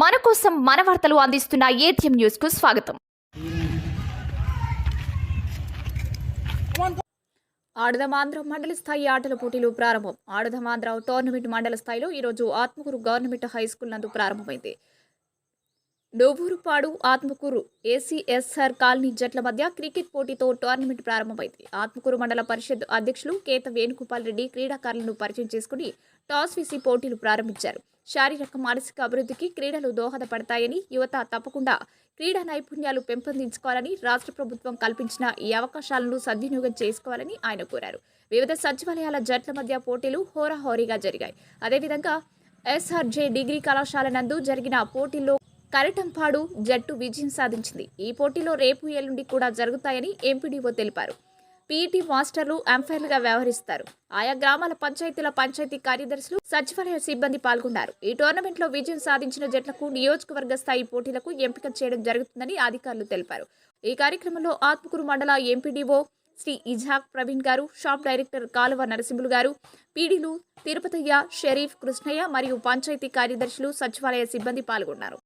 మన కోసం మన వార్తలు అందిస్తున్న ఏటీఎం న్యూస్కు స్వాగతం. ఆడదమాంధ్ర మండల స్థాయి ఆటల పోటీలు ప్రారంభం. ఆడదమాంధ్ర టోర్నమెంట్ మండల స్థాయిలో ఈరోజు ఆత్మకూరు గవర్నమెంట్ హై స్కూల్ నందు ప్రారంభమైంది. డోబూరుపాడు ఆత్మకూరు ఏసీఎస్ఆర్ కాలనీ జట్ల మధ్య క్రికెట్ పోటీతో టోర్నమెంట్ ప్రారంభమైంది. ఆత్మకూరు మండల పరిషత్ అధ్యక్షులు కేత వేణుగోపాల్ రెడ్డి క్రీడాకారులను పరిచయం చేసుకుని టాస్ వేసి పోటీలు ప్రారంభించారు. శారీరక మానసిక అభివృద్ధికి క్రీడలు దోహదపడతాయని యువత తప్పకుండా క్రీడా నైపుణ్యాలు పెంపొందించుకోవాలని రాష్ట్ర ప్రభుత్వం కల్పించిన ఈ అవకాశాలను సద్వినియోగం చేసుకోవాలని ఆయన కోరారు. వివిధ సచివాలయాల జట్ల మధ్య పోటీలు హోరాహోరీగా జరిగాయి. అదేవిధంగా ఎస్ఆర్జే డిగ్రీ కళాశాల నందు జరిగిన పోటీల్లో కరటంపాడు జట్టు విజయం సాధించింది. ఈ పోటీలో రేపు ఎల్లుండి కూడా జరుగుతాయని ఎంపీడీఓ తెలిపారు. పీఈటీ మాస్టర్లు అంపైర్లుగా వ్యవహరిస్తారు. ఆయా గ్రామాల పంచాయతీల పంచాయతీ కార్యదర్శులు సచివాలయ సిబ్బంది పాల్గొన్నారు. ఈ టోర్నమెంట్లో విజయం సాధించిన జట్లకు నియోజకవర్గ స్థాయి పోటీలకు ఎంపిక చేయడం జరుగుతుందని అధికారులు తెలిపారు. ఈ కార్యక్రమంలో ఆత్మకూరు మండల ఎంపీడీఓ శ్రీ ఇజాక్ ప్రవీణ్ గారు షాప్ డైరెక్టర్ కాలువ నరసింహులు గారు పీడీలు తిరుపతయ్య షరీఫ్ కృష్ణయ్య మరియు పంచాయతీ కార్యదర్శులు సచివాలయ సిబ్బంది పాల్గొన్నారు.